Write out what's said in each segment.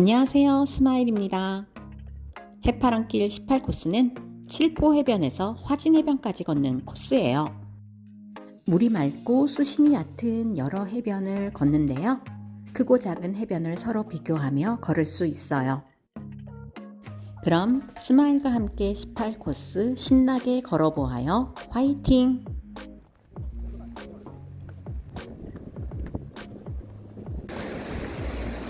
안녕하세요. 스마일입니다. 해파랑길 18코스는 칠보 해변에서 화진 해변까지 걷는 코스예요. 물이 맑고 수심이 얕은 여러 해변을 걷는데요. 크고 작은 해변을 서로 비교하며 걸을 수 있어요. 그럼 스마일과 함께 18코스 신나게 걸어보아요. 화이팅!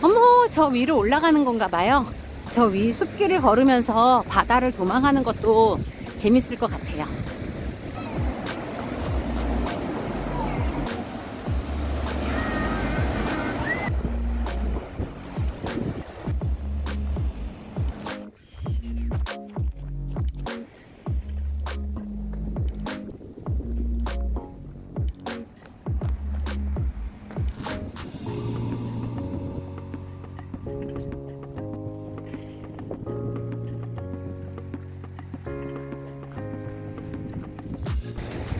어머, 저 위로 올라가는 건가 봐요. 저 위 숲길을 걸으면서 바다를 조망하는 것도 재밌을 것 같아요.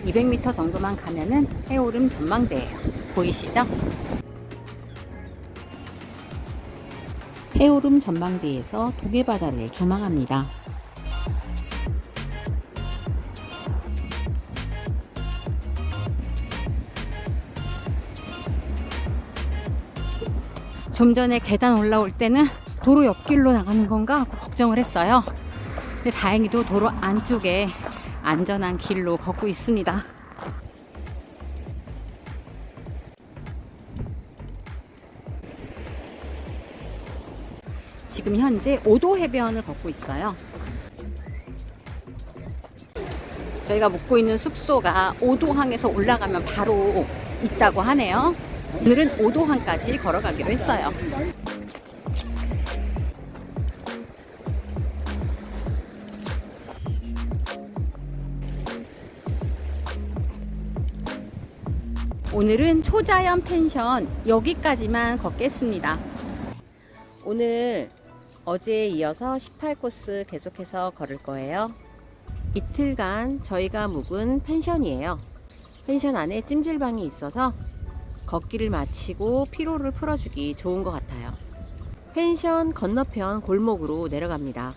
200m 정도만 가면은 해오름 전망대예요. 보이시죠? 해오름 전망대에서 도계바다를 조망합니다. 좀 전에 계단 올라올 때는 도로 옆길로 나가는 건가 걱정을 했어요. 근데 다행히도 도로 안쪽에 안전한 길로 걷고 있습니다. 지금 현재 오도 해변을 걷고 있어요. 저희가 묵고 있는 숙소가 오도항에서 올라가면 바로 있다고 하네요. 오늘은 오도항까지 걸어가기로 했어요. 오늘은 초자연 펜션 여기까지만 걷겠습니다. 오늘 어제에 이어서 18코스 계속해서 걸을 거예요. 이틀간 저희가 묵은 펜션이에요. 펜션 안에 찜질방이 있어서 걷기를 마치고 피로를 풀어주기 좋은 것 같아요. 펜션 건너편 골목으로 내려갑니다.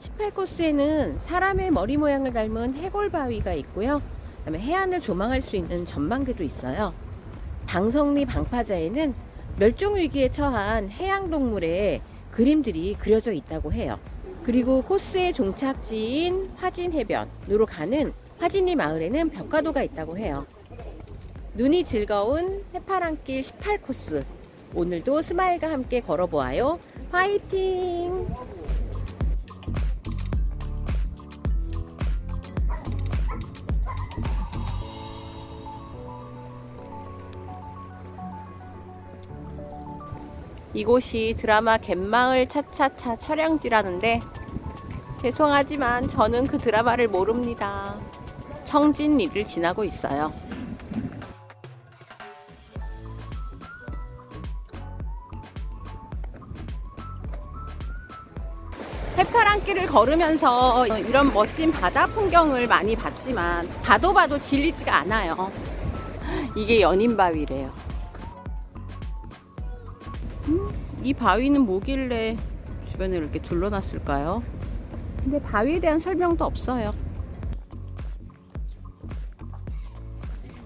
18코스에는 사람의 머리 모양을 닮은 해골바위가 있고요. 그다음에 해안을 조망할 수 있는 전망대도 있어요. 방성리 방파자에는 멸종 위기에 처한 해양 동물의 그림들이 그려져 있다고 해요. 그리고 코스의 종착지인 화진 해변으로 가는 화진리 마을에는 벽화도가 있다고 해요. 눈이 즐거운 해파랑길 18코스. 오늘도 스마일과 함께 걸어보아요. 화이팅! 이곳이 드라마 갯마을 차차차 촬영지라는데 죄송하지만 저는 그 드라마를 모릅니다. 청진리를 지나고 있어요. 해파랑길을 걸으면서 이런 멋진 바다 풍경을 많이 봤지만 봐도 봐도 질리지가 않아요. 이게 연인바위래요. 이 바위는 뭐길래 주변에 이렇게 둘러놨을까요? 근데 바위에 대한 설명도 없어요.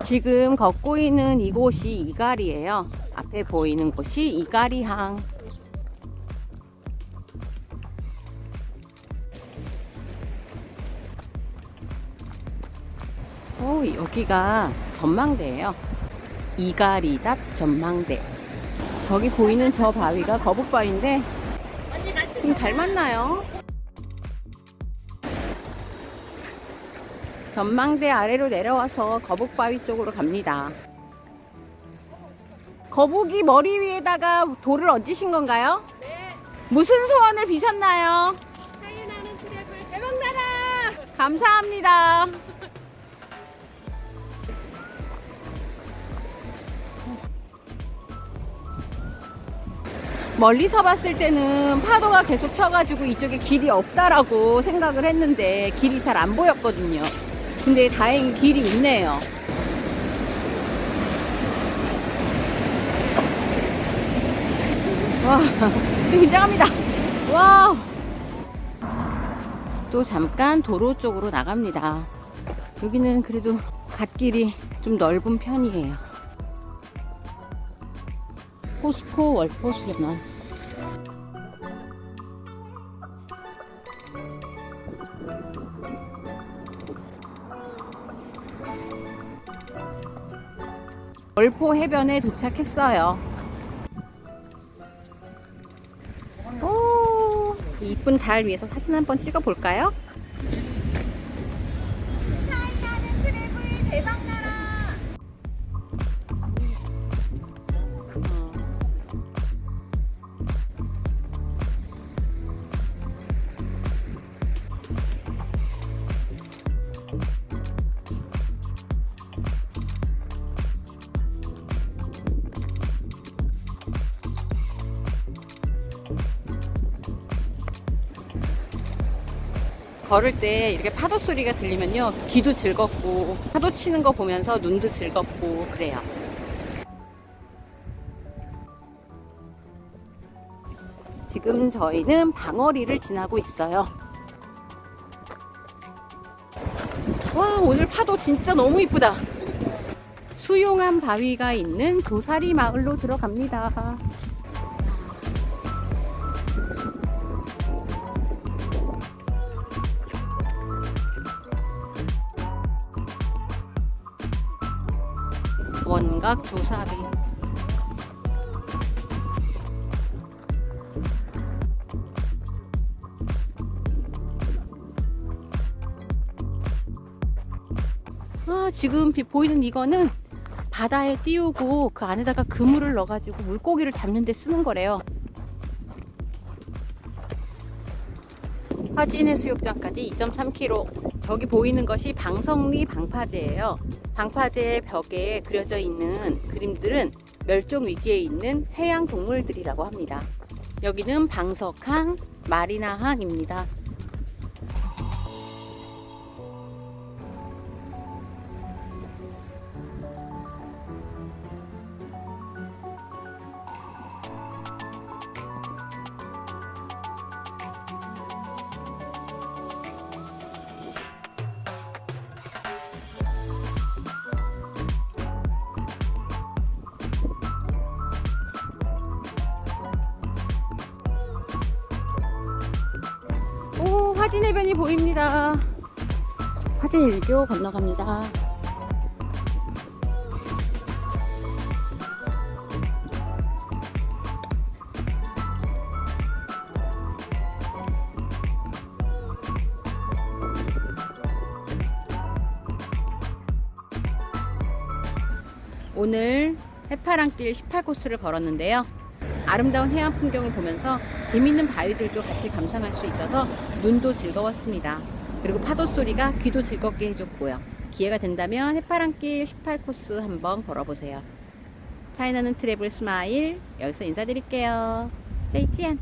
지금 걷고 있는 이곳이 이가리예요. 앞에 보이는 곳이 이가리항. 오, 여기가 전망대예요. 이가리닷 전망대. 저기 보이는 저 바위가 거북바위인데 좀 닮았나요? 전망대 아래로 내려와서 거북바위 쪽으로 갑니다. 거북이 머리 위에다가 돌을 얹으신 건가요? 네. 무슨 소원을 비셨나요? 하이나는 트랩을 대박 나라! 감사합니다. 멀리서 봤을 때는 파도가 계속 쳐가지고 이쪽에 길이 없다라고 생각을 했는데 길이 잘 안 보였거든요. 근데 다행히 길이 있네요. 와, 긴장합니다. 와. 또 잠깐 도로 쪽으로 나갑니다. 여기는 그래도 갓길이 좀 넓은 편이에요. 포스코 월포 수련원. 월포 해변에 도착했어요. 오, 이 이쁜 달 위에서 사진 한 번 찍어 볼까요? 걸을 때 이렇게 파도 소리가 들리면요 귀도 즐겁고 파도 치는 거 보면서 눈도 즐겁고 그래요. 지금 저희는 방어리를 지나고 있어요. 와 오늘 파도 진짜 너무 이쁘다. 수용한 바위가 있는 조사리 마을로 들어갑니다. 원각 조사비. 아, 지금 비- 보이는 이거는 바다에 띄우고 그 안에다가 그물을 넣어가지고 물고기를 잡는 데 쓰는 거래요. 화진 해수욕장까지 2.3km. 저기 보이는 것이 방석리 방파제예요. 방파제 벽에 그려져 있는 그림들은 멸종 위기에 있는 해양 동물들이라고 합니다. 여기는 방석항, 마리나항입니다. 오, 화진 해변이 보입니다. 화진 일교 건너갑니다. 오늘 해파랑길 18코스를 걸었는데요. 아름다운 해안 풍경을 보면서 재밌는 바위들도 같이 감상할 수 있어서 눈도 즐거웠습니다. 그리고 파도 소리가 귀도 즐겁게 해줬고요. 기회가 된다면 해파랑길 18코스 한번 걸어보세요. 차이나는 트래블 스마일 여기서 인사드릴게요. 짜이치안